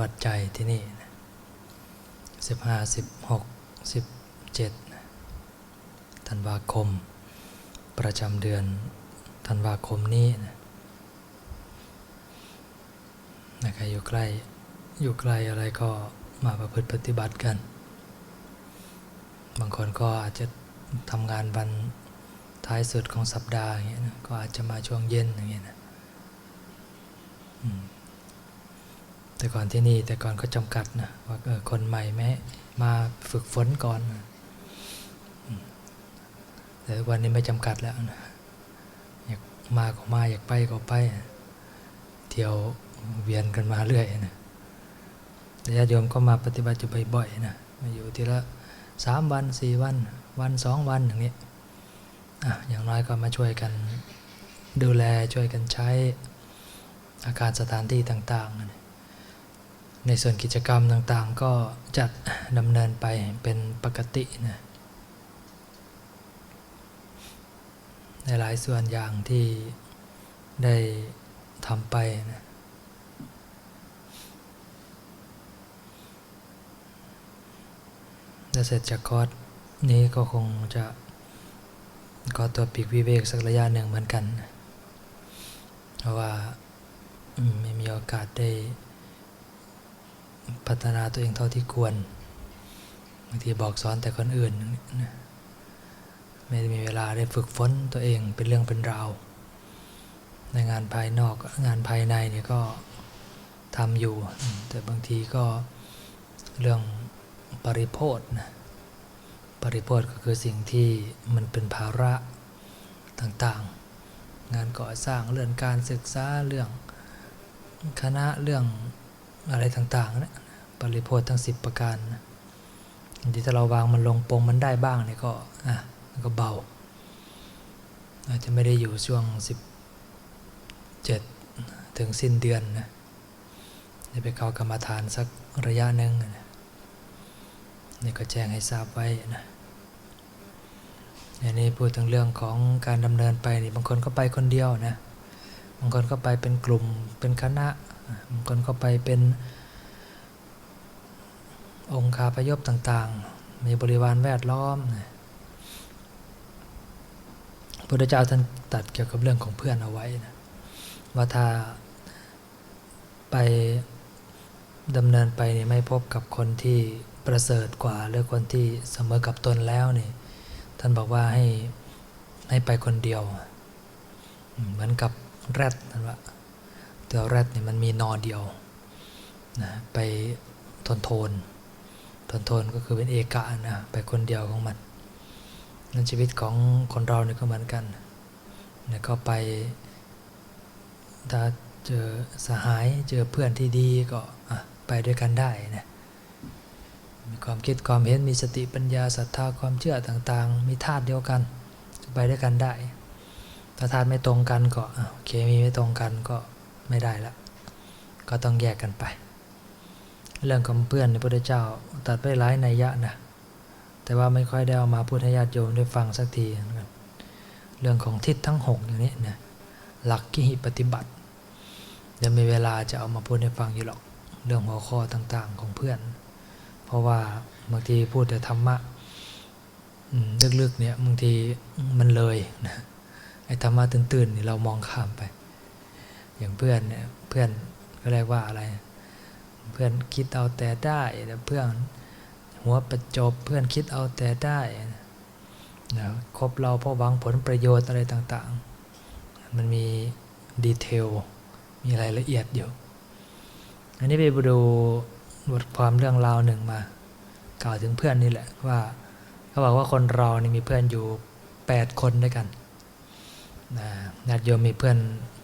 วัดใจที่นี่สิบห้าสิบหกสิบเจ็ดธันวาคม ประจำเดือนธันวาคมนี้นะใครอยู่ใกล้อยู่ไกลอะไรก็มาประพฤติปฏิบัติกัน บางคนก็อาจจะทำงานวันท้ายสุดของสัปดาห์อย่างเงี้ยนะก็อาจจะมาช่วงเย็นอย่างเงี้ยนะ แต่ก่อนที่นี่แต่ก่อนก็จำกัดนะว่าคนใหม่แม้มาฝึกฝนก่อนแต่วันนี้ไม่จำกัดแล้วนะอยากมาก็มาอยากไปก็ไป เที่ยวเวียนกันมาเรื่อยนะแต่ญาติโยมก็มาปฏิบัติอยู่บ่อยๆนะมาอยู่ทีละสามวันสี่วัน วันสองวันอย่างนี้อะอย่างน้อยก็มาช่วยกันดูแลช่วยกันใช้อาคารสถานที่ต่างๆนะ ในส่วนกิจกรรมต่างๆ ก็จัดดำเนินไปเป็นปกตินะในหลายส่วนอย่างที่ได้ทำไปนะและเสร็จจากคอร์สนี้ก็คงจะก็ตัวปีกวิเวกสักระยะหนึ่งเหมือนกัน เพราะว่าไม่มีโอกาสได้ พัฒนาตัวเองเท่าที่ควรบางทีบอกสอนแต่คนอื่น ไม่ได้มีเวลาได้ฝึกฝนตัวเองเป็นเรื่องเป็นราว ในงานภายนอกงานภายในเนี่ยก็ทำอยู่ แต่บางทีก็เรื่องปริโภทนะปริโภทก็คือสิ่งที่มันเป็นภาระต่างๆ งานก่อสร้างเรื่องการศึกษาเรื่องคณะเรื่อง อะไรต่างๆนะปริโภททั้ง 10 ประการนะที่ถ้าเราวางมันลงปงมันได้บ้างเนี่ยก็อะมันก็เบาอาจจะไม่ได้อยู่ช่วง 17 ถึงสิ้นเดือนนะจะไปเข้ากรรมฐานสักระยะหนึ่งนะนี่ก็แจ้งให้ทราบไว้นะอันนี้พูดถึงเรื่องของการดำเนินไปนี่บางคนก็ไปคนเดียวนะบางคนก็ไปเป็นกลุ่มเป็นคณะ บางคนก็ไปเป็นองค์คาพยพต่างๆ มีบริวารแวดล้อมพระพุทธเจ้าท่านตัดเกี่ยวกับเรื่องของเพื่อนเอาไว้นะว่าถ้าไปดำเนินไปนี่ไม่พบกับคนที่ประเสริฐกว่า หรือคนที่เสมอกับตนแล้วนี่ท่านบอกว่าให้ให้ไปคนเดียว เหมือนกับแรดนั่นว่า ตัวแรดนี่ยมันมีนอเดียวนะไปทนโทนทนโทนก็คือเป็นเอกะนะไปคนเดียวของมันนั่นชีวิตของคนเราเนี่ยก็เหมือนกันเนี่ยก็ไปถ้าเจอสหายเจอเพื่อนที่ดีก็ไปด้วยกันได้นะมีความคิดความเห็นมีสติปัญญาศรัทธาความเชื่อต่างๆ มีธาตุเดียวกันไปด้วยกันได้ ถ้าธาตุไม่ตรงกันก็อะเคมีไม่ตรงกันก็ ไม่ได้ละก็ต้องแยกกันไป เรื่องของเพื่อนในพระพุทธเจ้าตัดไปหลายนัยยะนะแต่ว่าไม่ค่อยได้เอามาพูดให้ญาติโยมได้ฟังสักทีเรื่องของทิศทั้งหกอย่างนี้นะหลักกิหิปฏิบัติเดี๋ยวมีเวลาจะเอามาพูดให้ฟังอยู่หรอก เรื่องหัวข้อต่างๆของเพื่อน เพราะว่าบางทีพูดแต่ธรรมะลึกๆเนี่ยบางทีมันเลยนะไอ้ธรรมะตื่นๆนี่เรามองข้ามไป อย่างเพื่อนเนี่ยเพื่อนก็เรียกว่าอะไร เพื่อนคิดเอาแต่ได้เพื่อนหัวประจบเพื่อนคิดเอาแต่ได้นะคบเราเพราะหวังผลประโยชน์อะไรต่างๆ มันมีดีเทล มีรายละเอียดอยู่ อันนี้ไปดูบทความเรื่องราวหนึ่งมา กล่าวถึงเพื่อนนี่แหละว่า เขาบอกว่าคนเรานี่มีเพื่อนอยู่ 8 คนด้วยกัน นะญาติโยมมีเพื่อน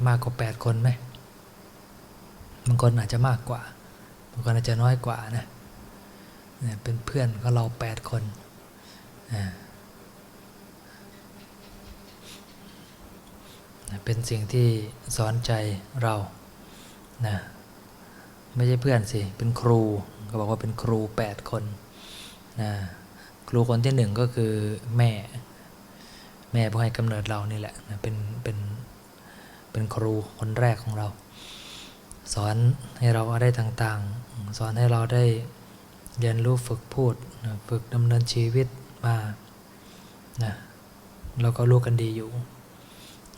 มากกว่า 8 คนไหมบางคนอาจจะมากกว่าบางคนอาจจะน้อยกว่านะเนี่ยเป็นเพื่อนก็เรา 8 คนอ่าเป็นสิ่งที่สอนใจเรานะไม่ใช่เพื่อนสิ เป็นครูเขาบอกว่าเป็นครู 8 คนนะครูคนที่หนึ่งก็คือแม่ แม่ผู้ให้กำเนิดเรานี่แหละเป็นเป็นเป็นครูคนแรกของเรา สอนให้เราอะไรต่างๆ สอนให้เราได้เรียนรู้ฝึกพูดฝึกดำเนินชีวิตมานะเราก็รู้กันดีอยู่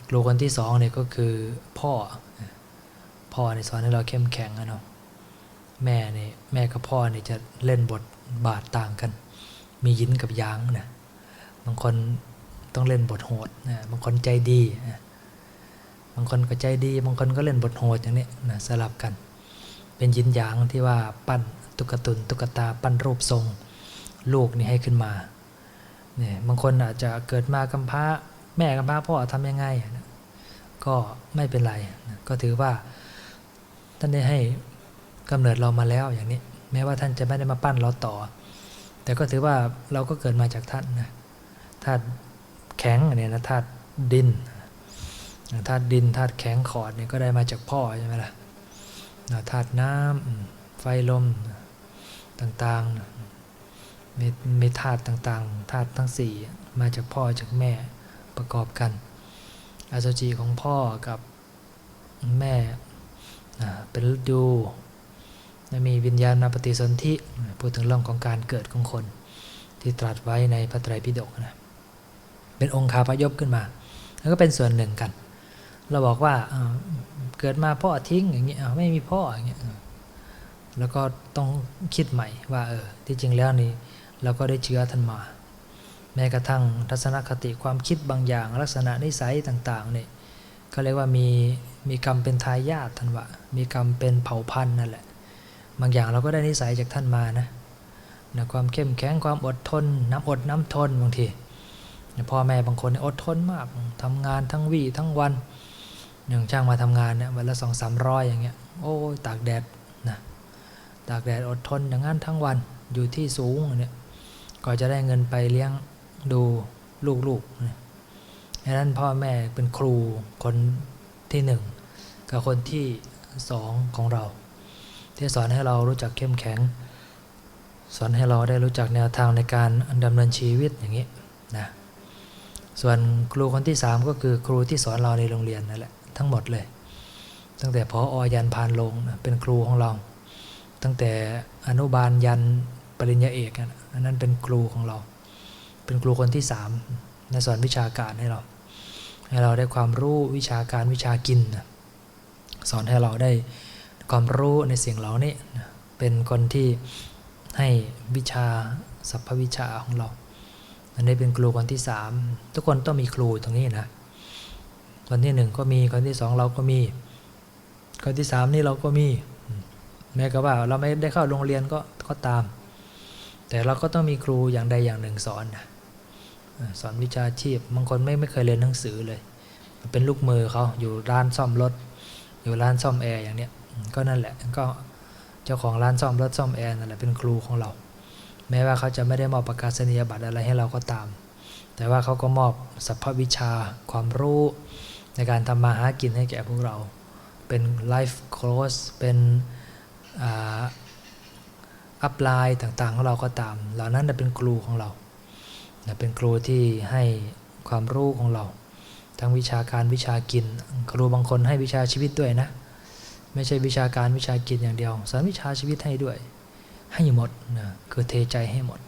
ครูคนที่สองเนี่ยก็คือพ่อ พ่อเนี่ยสอนให้เราเข้มแข็งอะเนาะแม่เนี่ยแม่กับพ่อเนี่ยจะเล่นบทบาทต่างกัน มียินกับยางนะบางคน ต้องเล่นบทโหดนะบางคนใจดีนะบางคนก็ใจดี บางคนก็เล่นบทโหดอย่างนี้นะสลับกัน เป็นยินหยางที่ว่าปั้นตุ๊กตุนตุ๊กตาปั้นรูปทรง ลูกนี่ให้ขึ้นมาเนี่ยบางคนอาจจะเกิดมากำพร้าแม่กำพร้าพ่อทำยังไงนะก็ไม่เป็นไรนะก็ถือว่าท่านได้ให้กำเนิดเรามาแล้วอย่างนี้ แม้ว่าท่านจะไม่ได้มาปั้นเราต่อ แต่ก็ถือว่าเราก็เกิดมาจากท่านนะธาตุ แข็งเนี่ยนะธาตุดินธาตุดินธาตุแข็งขอดเนี่ยก็ได้มาจากพ่อใช่ไหมล่ะธาตุน้ำอืมไฟลมต่างๆมีมีธาตุต่างๆธาตุทั้งสี่มาจากพ่อจากแม่ประกอบกันอสุจิของพ่อกับแม่เป็นฤดูและมีวิญญาณปฏิสนธิพูดถึงเรื่องของการเกิดของคนที่ตรัสไว้ในพระไตรปิฎกนะ เป็นองค์คาพยพขึ้นมา แล้วก็เป็นส่วนหนึ่งกัน เราบอกว่าอ่าเกิดมาพ่อทิ้งอย่างเงี้ยไม่มีพ่ออย่างเงี้ยแล้วก็ต้องคิดใหม่ว่าเออที่จริงแล้วนี่เราก็ได้เชื้อท่านมา แม้กระทั่งทัศนคติความคิดบางอย่าง ลักษณะนิสัยต่างๆเนี่ยก็เรียกว่ามีมีกรรมเป็นทายาทท่านว่ามีกรรมเป็นเผ่าพันธุ์นั่นแหละ บางอย่างเราก็ได้นิสัยจากท่านมานะนะความเข้มแข็งความอดทน น้ำอดน้ำทนบางที พ่อแม่บางคนอดทนมากทำงานทั้งวี่ทั้งวันอย่างช่างมาทำงานเนี่ยวันละสองสามร้อยอย่างเงี้ยโอ้ยตากแดดนะตากแดดอดทนอย่างนั้นทั้งวันอยู่ที่สูงเนี่ยก็จะได้เงินไปเลี้ยงดูลูกๆนะดังนั้นพ่อแม่เป็นครูคนที่หนึ่งกับคนที่สองของเรา ที่สอนให้เรารู้จักเข้มแข็ง สอนให้เราได้รู้จักแนวทางในการดำเนินชีวิตอย่างนี้นะ ส่วนครูคนที่สามก็คือครูที่สอนเราในโรงเรียนนั่นแหละทั้งหมดเลย ตั้งแต่พออยันพานลงเป็นครูของเรา ตั้งแต่อนุบาลยันปริญญาเอกนะอันนั้นเป็นครูของเรา เป็นครูคนที่สามในสอนวิชาการให้เรา ให้เราได้ความรู้วิชาการวิชากิน สอนให้เราได้ความรู้ในสิ่งเหล่านี้เป็นคนที่ให้วิชาสัพพวิชาของเรา อันนี้เป็นครูคนที่สามทุกคนต้องมีครูตรงนี้นะคนที่หนึ่งก็มีคนที่สองเราก็มี คนที่สามนี่เราก็มีแม้กระว่าเราไม่ได้เข้าโรงเรียนก็ก็ตาม แต่เราก็ต้องมีครูอย่างใดอย่างหนึ่งสอนนะสอนวิชาชีพบางคนไม่ไม่เคยเรียนหนังสือเลย เป็นลูกมือเขาอยู่ร้านซ่อมรถ อยู่ร้านซ่อมแอร์อย่างเนี้ยก็นั่นแหละก็เจ้าของร้านซ่อมรถซ่อมแอร์นั่นแหละเป็นครูของเรา แม้ว่าเขาจะไม่ได้มอบประกาศนียบัตรอะไรให้เราก็ตาม แต่ว่าเขาก็มอบสัพพวิชาความรู้ในการทำมาหากินให้แก่พวกเรา เป็นไลฟ์โค้ชเป็นอัพไลน์ต่างๆของเราก็ตาม เหล่านั้นน่ะเป็นครูของเรานะเป็นครูที่ให้ความรู้ของเรา ทั้งวิชาการวิชากิน ครูบางคนให้วิชาชีวิตด้วยนะ ไม่ใช่วิชาการวิชากินอย่างเดียว สอนวิชาชีวิตให้ด้วย ให้หมดนะคือเทใจให้หมด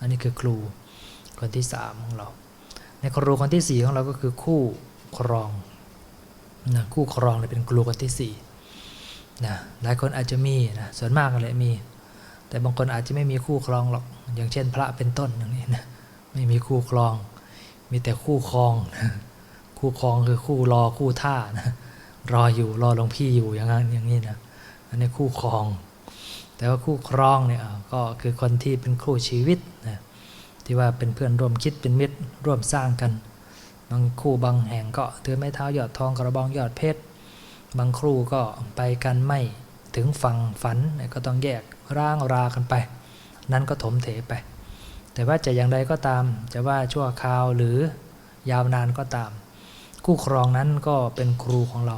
อันนี้คือครูคนที่สามของเรา ในครูคนที่สี่ของเราก็คือคู่ครองนะคู่ครองเนี่ยเป็นครูคนที่สี่นะหลายคนอาจจะมีนะส่วนมากเลยมี แต่บางคนอาจจะไม่มีคู่ครองหรอกอย่างเช่น พระเป็นต้นอย่างนี้นะไม่มีคู่ครอง มีแต่คู่ครองนะคู่ครองคือคู่รอคู่ท่านะรออยู่รอหลวงพี่อยู่อย่างนั้นอย่างนี้นะอันนี้คู่ครอง แต่ว่าคู่ครองเนี่ยก็คือคนที่เป็นคู่ชีวิตนะที่ว่าเป็นเพื่อนร่วมคิดเป็นมิตรร่วมสร้างกัน บางคู่บางแห่งก็ถือไม้เท้ายอดทองกระบองยอดเพชรบางครูก็ไปกันไม่ถึงฝั่งฝันก็ต้องแยกร่างรากันไป นั้นก็ถมเถไป แต่ว่าจะอย่างใดก็ตาม จะว่าชั่วคราวหรือยาวนานก็ตาม คู่ครองนั้นก็เป็นครูของเรา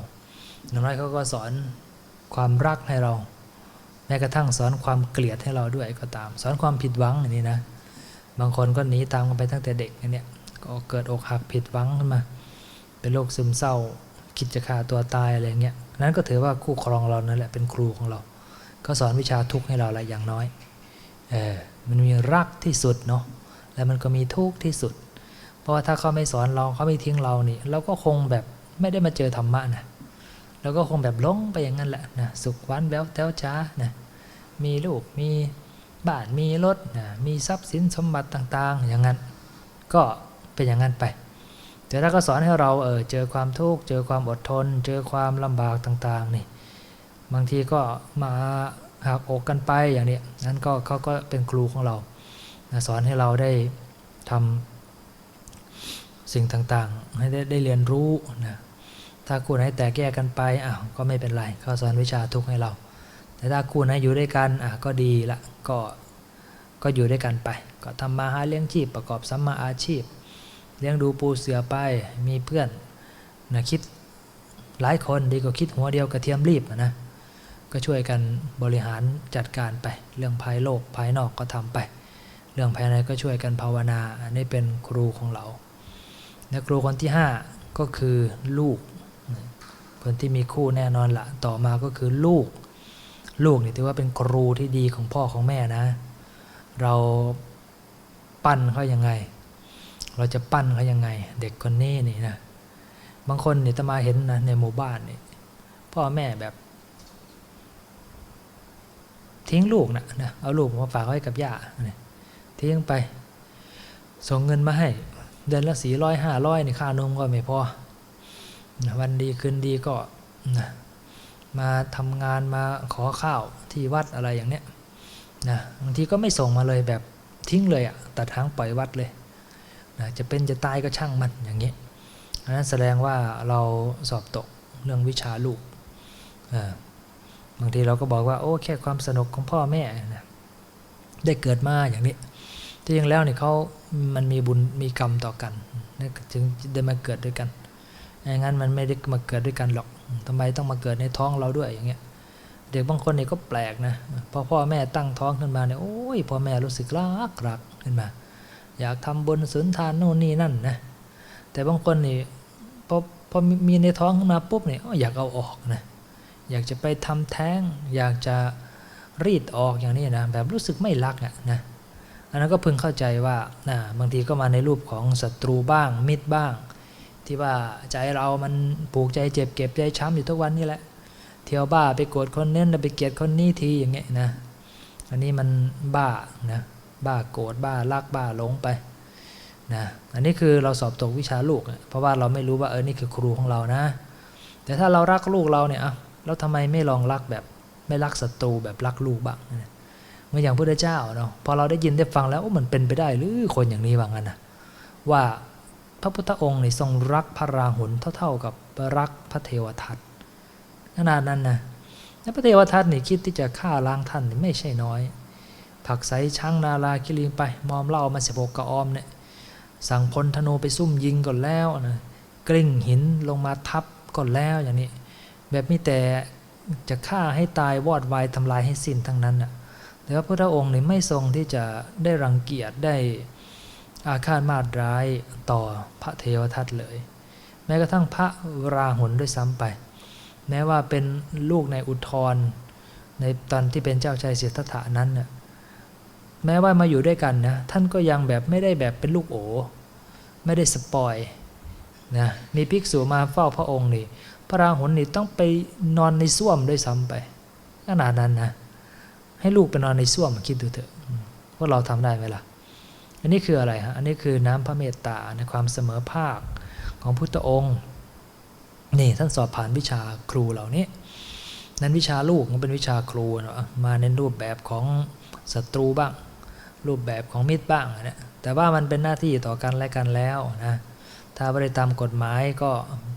อย่างน้อยเขาก็สอนความรักให้เรา แม้กระทั่งสอนความเกลียดให้เราด้วยก็ตาม สอนความผิดหวังอย่างนี้นะบางคนก็หนีตามกันไปตั้งแต่เด็กเนี่ยก็เกิดอกหักผิดหวังขึ้นมา เป็นโรคซึมเศร้า คิดจะฆ่าตัวตายอะไรเงี้ยนั้นก็ถือว่าคู่ครองเรานั่นแหละเป็นครูของเรา ก็สอนวิชาทุกข์ให้เราละอย่างน้อยเออมันมีรักที่สุดเนาะแล้วมันก็มีทุกข์ที่สุด เพราะว่าถ้าเขาไม่สอนเราเขาไม่ทิ้งเรานี่เราก็คงแบบไม่ได้มาเจอธรรมะนะ เราก็คงแบบหลงไปอย่างนั้นแหละนะสุขหวันแววแต้วจ้านะมีลูกมีบ้านมีรถนะมีทรัพย์สินสมบัติต่าง ๆ อย่างนั้น ก็เป็นอย่างนั้นไป แต่ถ้าก็สอนให้เราเออเจอความทุกข์เจอความอดทน เจอความลำบากต่างๆนี่บางทีก็มาหักอกกันไปอย่างนี้นั้นก็เขาก็เป็นครูของเรานะสอนให้เราได้ทำสิ่งต่างๆ ให้ได้ได้เรียนรู้นะ ถ้าคู่ไหนแตกแยกกันไปอ้าวก็ไม่เป็นไรเขาสอนวิชาทุกข์ให้เรา แต่ถ้าคู่ไหนอยู่ด้วยกันอะก็ดีละก็ก็อยู่ด้วยกันไป ก็ทำมาหาเลี้ยงชีพประกอบสัมมาอาชีพ เลี้ยงดูปูเสือไปมีเพื่อนนะคิดหลายคนดีกว่าคิดหัวเดียวกระเทียมรีบนะก็ช่วยกันบริหารจัดการไป เรื่องภายโลกภายนอกก็ทำไป เรื่องภายในก็ช่วยกันภาวนาอันนี้เป็นครูของเราและครูคนที่ 5 ก็คือลูก คนที่มีคู่แน่นอนละต่อมาก็คือลูก ลูกนี่ถือว่าเป็นครูที่ดีของพ่อของแม่นะ เราปั้นเขายังไง เราจะปั้นเขายังไง เด็กคนนี้นี่นะบางคนนี่ตมาเห็นนะในหมู่บ้านนี่พ่อแม่แบบ ทิ้งลูกนะนะเอาลูกมาฝากไว้กับย่าเนี่ยทิ้งไปส่งเงินมาให้ เดือนละสี่ร้อยห้าร้อยนี่ค่านมก็ไม่พอ วันดีคืนดีก็นะมาทำงานมาขอข้าวที่วัดอะไรอย่างเนี้ยนะบางทีก็ไม่ส่งมาเลยแบบทิ้งเลยอะ่ะตัดทางปล่อยวัดเลยนะจะเป็นจะตายก็ช่างมันอย่างนี้อันนั้นแสดงว่าเราสอบตกเรื่องวิชาลูกบางทีเราก็บอกว่าโอ้แค่ความสนุกของพ่อแม่นะได้เกิดมาอย่างนี้ที่จริงแล้วเนี่ยเขามันมีบุญมีกรรมต่อกันนะจึงได้มาเกิดด้วยกัน อย่างนั้นมันไม่ได้มาเกิดด้วยกันหรอกทำไมต้องมาเกิดในท้องเราด้วยอย่างเงี้ย เด็กบางคนเนี่ยก็แปลกนะพอพ่อแม่ตั้งท้องขึ้นมาเนี่ยโอ้ยพ่อแม่รู้สึกรักรักขึ้นมา อยากทำบุญสุนทานโน่นนี่นั่นนะแต่บางคนนี่พอพอมีในท้องขึ้นมาปุ๊บเนี่ยอยากเอาออกนะอยากจะไปทำแท้ง อยากจะรีดออกอย่างนี้นะแบบรู้สึกไม่รักอะนะอันนั้นก็พึงเข้าใจว่านะบางทีก็มาในรูปของศัตรูบ้าง มิตรบ้าง ที่ว่าใจเรามันผูกใจเจ็บเก็บใจช้ำอยู่ทุกวันนี่แหละ เที่ยวบ้าไปโกรธคนเน้นไปเกลียดคนนี้ทีอย่างเงี้ยนะ อันนี้มันบ้านะ บ้าโกรธบ้ารักบ้าหลงไปนะ อันนี้คือเราสอบตกวิชาลูก เพราะว่าเราไม่รู้ว่าเออ นี่คือครูของเรานะ แต่ถ้าเรารักลูกเราเนี่ยอะแล้วทำไมไม่ลองรักแบบไม่รักศัตรูแบบรักลูกบ้างเมื่ออย่างพระเจ้าเนาะ พอเราได้ยินได้ฟังแล้วมันเป็นไปได้หรือคนอย่างนี้ว่างั้นนะว่า ระพุทธองค์นี่ทรงรักพระราหุลเท่า ๆ กับรักพระเทวทัตขนาดนั้นนะแล้วพระเทวทัตนี่คิดที่จะฆ่าล้างท่านไม่ใช่น้อย ผักใสช้างนาลาคิริงไป มอมเหล้ามาสิบกกระออมเนี่ยสั่งพลธนูไปซุ่มยิงก่อนแล้วนะกลิ้งหินลงมาทับก่อนแล้วอย่างนี้ แบบมีแต่จะฆ่าให้ตายวอดวายทำลายให้สิ้นทั้งนั้นน่ะแต่ว่าพระองค์นี่ไม่ทรงที่จะได้รังเกียจได้ อาฆาตมาตร้ายต่อพระเทวทัตเลย แม้กระทั่งพระราหุลด้วยซ้ำไป แม้ว่าเป็นลูกในอุทธรในตอนที่เป็นเจ้าชายเสียทถานั้นน่ะแม้ว่ามาอยู่ด้วยกันนะท่านก็ยังแบบไม่ได้แบบเป็นลูกโอไม่ได้สปอยนะมีภิกษุมาเฝ้าพระองค์นี่พระราหุลนี่ต้องไปนอนในส้วมด้วยซ้ำไปขนาดนั้นนะให้ลูกไปนอนในส้วมคิดดูเถอะพวกเราทำได้ไหมล่ะ อันนี้คืออะไรฮะ อันนี้คือน้ำพระเมตตาในความเสมอภาคของพุทธองค์ นี่ท่านสอบผ่านวิชาครูเหล่านี้ นั้นวิชาลูกมันเป็นวิชาครูเนาะมาในรูปแบบของศัตรูบ้าง รูปแบบของมิตรบ้างนะแต่ว่ามันเป็นหน้าที่ต่อกันและกันแล้วนะ ถ้าไม่ได้ตามกฎหมายก็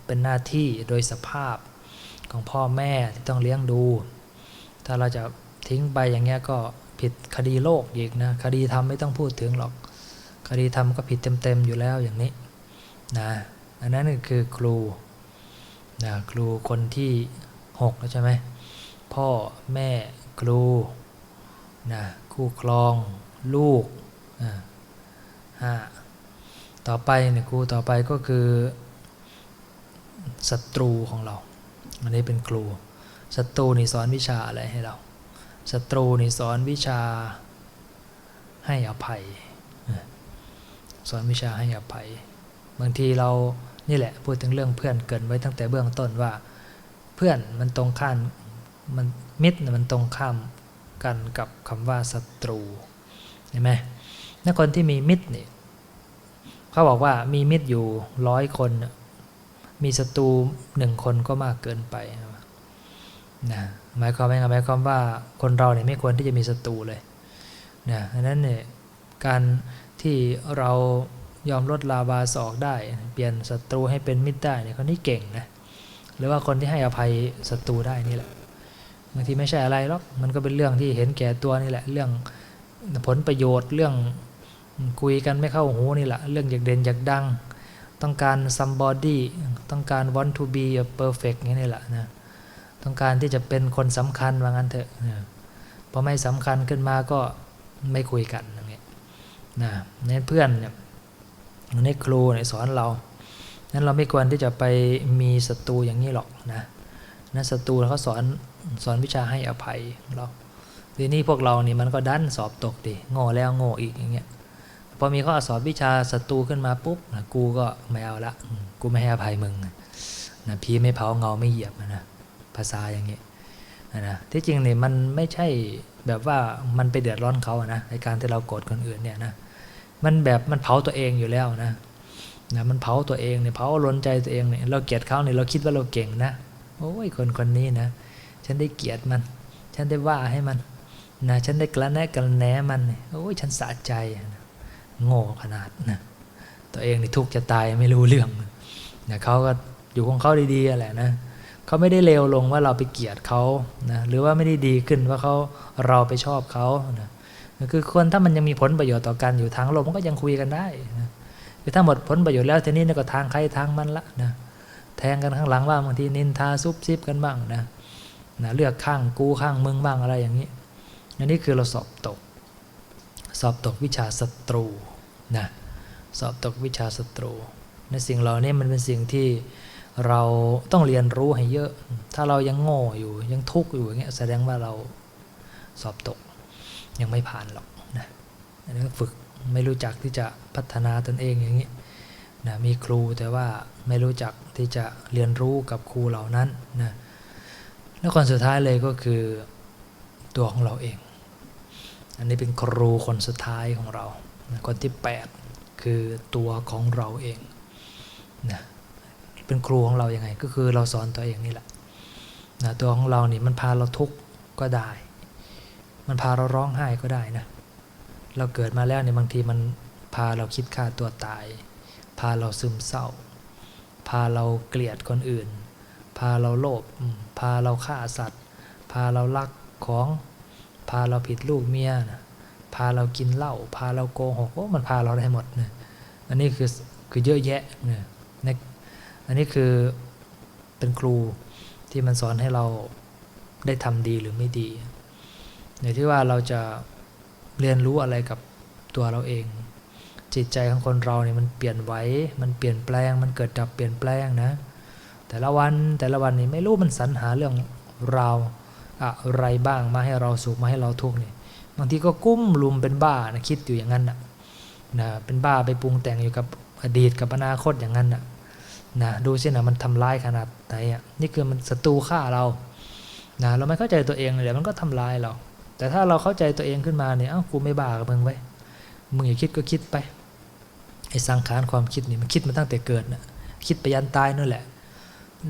เป็นหน้าที่โดยสภาพของพ่อแม่ที่ต้องเลี้ยงดู ถ้าเราจะทิ้งไปอย่างเงี้ยก็ผิดคดีโลกอีกนะ คดีทำไม่ต้องพูดถึงหรอก คดีทำก็ผิดเต็มๆอยู่แล้วอย่างนี้นะอันนั้นคือครูนะครูคนที่6แล้วใช่ไหมพ่อแม่ครูนะคู่ครองลูกห้าต่อไปเนี่ยครูต่อไปก็คือศัตรูของเรา อันนี้เป็นครูศัตรูนี่สอนวิชาอะไรให้เราศัตรูนี่สอนวิชาให้อภัย สอนวิชาให้อภัย บางทีเรานี่แหละพูดถึงเรื่องเพื่อนเกินไว้ตั้งแต่เบื้องต้นว่า เพื่อนมันตรงข้ามมันมิตรมันตรงข้ามกันกับคำว่าศัตรูเห็นไหมถ้าคนที่มีมิตรนี่ยเขาบอกว่ามีมิตรอยู่ร้อยคน มีศัตรูหนึ่งคนก็มากเกินไปนะหมายความว่าไหมายความว่าคนเราเนี่ยไม่ควรที่จะมีศัตรูเลยนะดังนั้นเนี่ยการ ที่เรายอมลดลาบาสอกได้ เปลี่ยนศัตรูให้เป็นมิตรได้เนี่ยคนนี้เก่งนะหรือว่าคนที่ให้อภัยศัตรูได้นี่แหละบางทีไม่ใช่อะไรหรอกมันก็เป็นเรื่องที่เห็นแก่ตัวนี่แหละ เรื่องผลประโยชน์เรื่องคุยกันไม่เข้าหูนี่แหละ เรื่องอยากเด่นอยากดัง ต้องการ somebody ต้องการ want to be a perfect อย่นี่แหละนะต้องการที่จะเป็นคนสำคัญว่างั้นเถอะพอไม่สำคัญขึ้นมาก็ไม่คุยกัน นะเน้นเพื่อนเนี่ยในครูเนี่ยสอนเรา นั้นเราไม่ควรที่จะไปมีศัตรูอย่างนี้หรอกนะนะศัตรูเขาสอนสอนวิชาให้อภัยเราทีนี้พวกเรานี่มันก็ดันสอบตกดิโง่แล้วโง่อีกอย่างเงี้ยพอมีข้อสอบวิชาศัตรูขึ้นมาปุ๊บนะกูก็ไม่เอาละกูไม่ให้อภัยมึงนะพีไม่เผาเงาไม่เหยียบนะภาษาอย่างเงี้ยนะนะที่จริงเนี่ยมันไม่ใช่แบบว่ามันไปเดือดร้อนเขาอะนะในการที่เราโกรธคนอื่นเนี่ยนะ มันแบบมันเผาตัวเองอยู่แล้วนะนะมันเผาตัวเองเนี่ยเผาล้นใจตัวเองเนี่ยเราเกลียดเขาเนี่ยเราคิดว่าเราเก่งนะโอ้ยคนคนนี้นะ ฉันได้เกลียดมัน ฉันได้ว่าให้มันนะฉันได้กระแนะกระแหนมันโอ้ยฉันสะใจโง่ขนาดนะตัวเองนี่ทุกข์จะตายไม่รู้เรื่องนะเขาก็อยู่ของเขาดีๆแหละนะเขาไม่ได้เลวลงว่าเราไปเกลียดเขานะหรือว่าไม่ได้ดีขึ้นว่าเขาเราไปชอบเขานะ คือคนถ้ามันยังมีผลประโยชน์ต่อกันอยู่ทางโลกมันก็ยังคุยกันได้นะคือถ้าหมดผลประโยชน์แล้วทีนี้นก็ทางใครทางมันละนะแทงกันข้างหลังว่าบางทีนินทาซุบซิบกันบ้างนะนะเลือกข้างกูข้างมึงบ้างอะไรอย่างนี้อันนี้คือเราสอบตก สอบตกวิชาศัตรูนะสอบตกวิชาศัตรูในสิ่งเหล่านี้มันเป็นสิ่งที่เราต้องเรียนรู้ให้เยอะ ถ้าเรายังโง่อยู่ยังทุกข์อยู่อย่างเงี้ยแสดงว่าเราสอบตก ยังไม่ผ่านหรอกนะอันนี้ฝึกไม่รู้จักที่จะพัฒนาตนเองอย่างนี้นะมีครูแต่ว่าไม่รู้จักที่จะเรียนรู้กับครูเหล่านั้นนะแล้วคนสุดท้ายเลยก็คือตัวของเราเอง อันนี้เป็นครูคนสุดท้ายของเรานะคนที่ 8 คือตัวของเราเองนะเป็นครูของเรายัางไง ก็คือเราสอนตัวเองนี่แหละนะตัวของเรานี่มันพาเราทุกข์ก็ได้ มันพาเราร้องไห้ก็ได้นะ เราเกิดมาแล้วเนี่ยบางทีมันพาเราคิดฆ่าตัวตาย พาเราซึมเศร้า พาเราเกลียดคนอื่น พาเราโลภ พาเราฆ่าสัตว์ พาเราลักของ พาเราผิดลูกเมียนะพาเรากินเหล้า พาเราโกหกโอ้มันพาเราได้หมดนะอันนี้คือคือเยอะแยะเนี่ยอันนี้คือเป็นครูที่มันสอนให้เราได้ทำดีหรือไม่ดี ในที่ว่าเราจะเรียนรู้อะไรกับตัวเราเอง จิตใจของคนเราเนี่ยมันเปลี่ยนไหวมันเปลี่ยนแปลง มันเกิดดับเปลี่ยนแปลงนะ แต่ละวันแต่ละวันนี่ไม่รู้มันสรรหาเรื่องราวอะไรบ้างมาให้เราสุขมาให้เราทุกข์นี่บางทีก็กุ้มลุมเป็นบ้านะคิดอยู่อย่างนั้นนะนะเป็นบ้าไปปรุงแต่งอยู่กับอดีตกับอนาคตอย่างนั้นนะนะดูสินะมันทำร้ายขนาดไหนอะนี่คือมันศัตรูฆ่าเรานะเราไม่เข้าใจตัวเองเลยเดี๋ยวมันก็ทำร้ายเรา แต่ถ้าเราเข้าใจตัวเองขึ้นมาเนี่ยเอ้ากูไม่บ้ากับมึงไว้มึงอย่าคิดก็คิดไปไอ้สังขารความคิดนี่มันคิดมาตั้งแต่เกิดนะคิดไปยันตายนั่นแหละ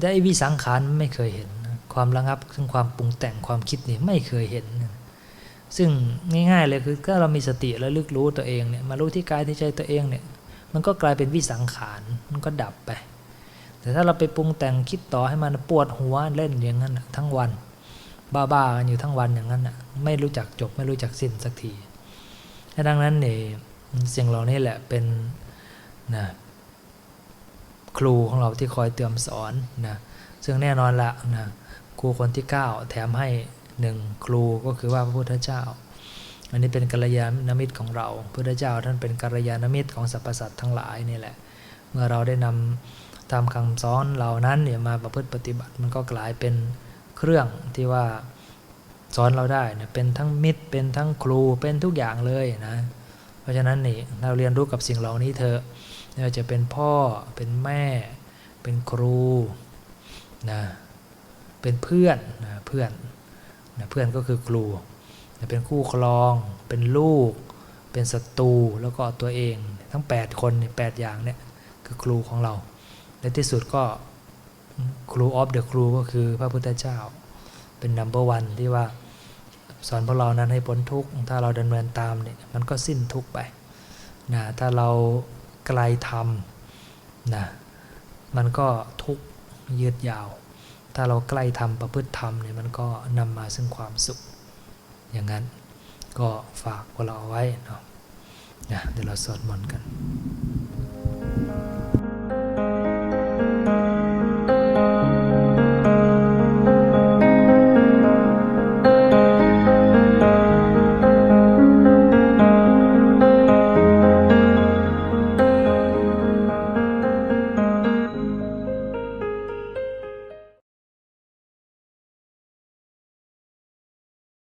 ได้วิสังขารไม่เคยเห็น ความระงับซึ่งความปรุงแต่งความคิดนี่ไม่เคยเห็น ซึ่งง่ายๆเลยคือถ้าเรามีสติและลึกรู้ตัวเองเนี่ยมารู้ที่กายที่ใจตัวเองเนี่ยมันก็กลายเป็นวิสังขารมันก็ดับไป แต่ถ้าเราไปปรุงแต่งคิดต่อให้มันปวดหัวเล่นอย่างนั้นทั้งวัน บ้าๆกันอยู่ทั้งวันอย่างนั้นน่ะไม่รู้จักจบไม่รู้จักสิ้นสักทีดังนั้นเนี่ยสิ่งเหล่านี้แหละเป็นนะครูของเราที่คอยเตือนสอนนะซึ่งแน่นอนละนะครูคนที่ 9 แถมให้หนึ่งครูก็คือว่าพระพุทธเจ้า อันนี้เป็นกัลยาณมิตรของเราพระพุทธเจ้าท่านเป็นกัลยาณมิตรของสรรพสัตว์ทั้งหลายนี่แหละ เมื่อเราได้นำตามคำสอนเหล่านั้นเนี่ยมาประพฤติปฏิบัติมันก็กลายเป็น เครื่องที่ว่าสอนเราได้เนี่ยเป็นทั้งมิตรเป็นทั้งครูเป็นทุกอย่างเลยนะ เพราะฉะนั้นนี่เราเรียนรู้กับสิ่งเหล่านี้เถอะไม่ว่าจะเป็นพ่อเป็นแม่ เป็นครูนะเป็นเพื่อนนะเพื่อนนะเพื่อนก็คือครูนะเป็นคู่ครอง เป็นลูก เป็นศัตรูแล้วก็ตัวเองทั้ง 8 คนเนี่ยแอย่างเนี่ยคือครูของเราและที่สุดก็ ครูออฟเดอะครูก็คือพระพุทธเจ้า เป็นนัมเบอร์วันที่ว่าสอนพวกเรานั้นให้พ้นทุกข์ ถ้าเราดำเนินตามเนี่ยมันก็สิ้นทุกข์ไปนะถ้าเราไกลธรรมนะมันก็ทุกข์ยืดยาว ถ้าเราใกล้ธรรมประพฤติธรรมเนี่ยมันก็นำมาซึ่งความสุข อย่างนั้นก็ฝากพวกเราเอาไว้เนาะนะเดี๋ยวเราสวดมนต์กัน